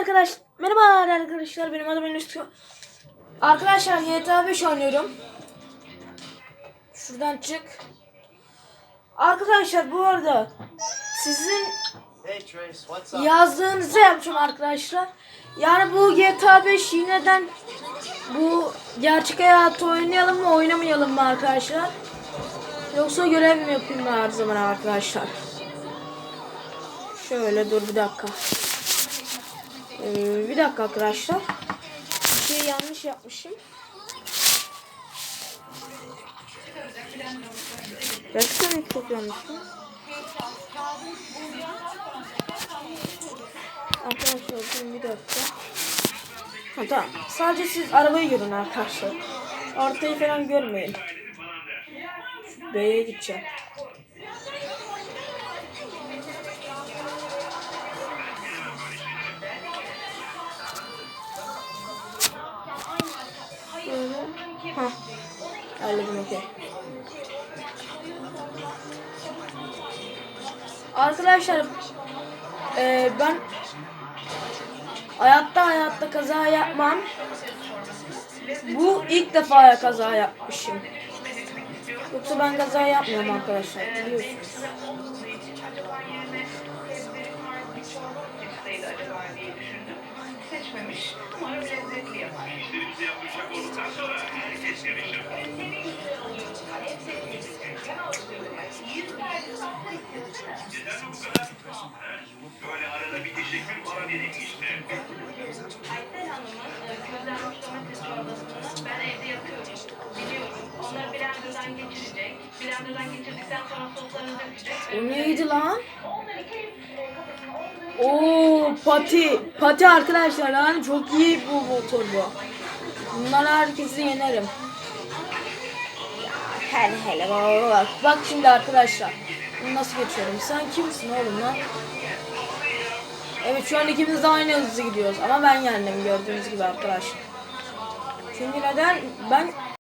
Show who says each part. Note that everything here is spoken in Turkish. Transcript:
Speaker 1: arkadaş. Merhabalar arkadaşlar. Benim adım Enes. Arkadaşlar GTA 5 oynuyorum. Şuradan çık. Arkadaşlar bu arada sizin yazdığınızı yapacağım arkadaşlar. Yani bu GTA 5 yineden bu gerçek hayatı oynayalım mı oynamayalım mı arkadaşlar? Yoksa görev mi yapayım mı her zaman arkadaşlar? Şöyle dur bir dakika. Ee, bir dakika arkadaşlar. Bir şey yanlış yapmışım. Gerçekten çok yanlış. mı? Arkadaşlar şimdi bir dakika. Ha, tamam. Sadece siz arabayı görün arkadaşlar. Ortayı falan görmeyin. B'ye gideceğim. Ha. Halledim okey. Arkadaşlar eee, ben hayatta hayatta kaza yapmam. Bu ilk defa kaza yapmışım. Yoksa ben kaza yapmıyorum arkadaşlar biliyorsunuz.
Speaker 2: seçmemiş. Umarım
Speaker 3: Neden bu kadar? Böyle arada bir teşekkür falan dedik işte.
Speaker 2: Aysel Hanım'ın közden hoşlama çorbasını ben evde yapıyorum. Biliyorum. Onları blenderdan geçirecek. Blenderdan geçirdikten sonra soslarını dökecek.
Speaker 1: O neydi lan? Oo pati. Pati arkadaşlar yani çok iyi bu motor bu. Bunlar herkesi yenerim. Hele hele. Bak şimdi arkadaşlar. Bunu nasıl geçiyorum? Sen kimsin oğlum lan? Evet şu an ikimiz de aynı hızlı gidiyoruz. Ama ben yendim gördüğünüz gibi arkadaşlar. Çünkü neden? Ben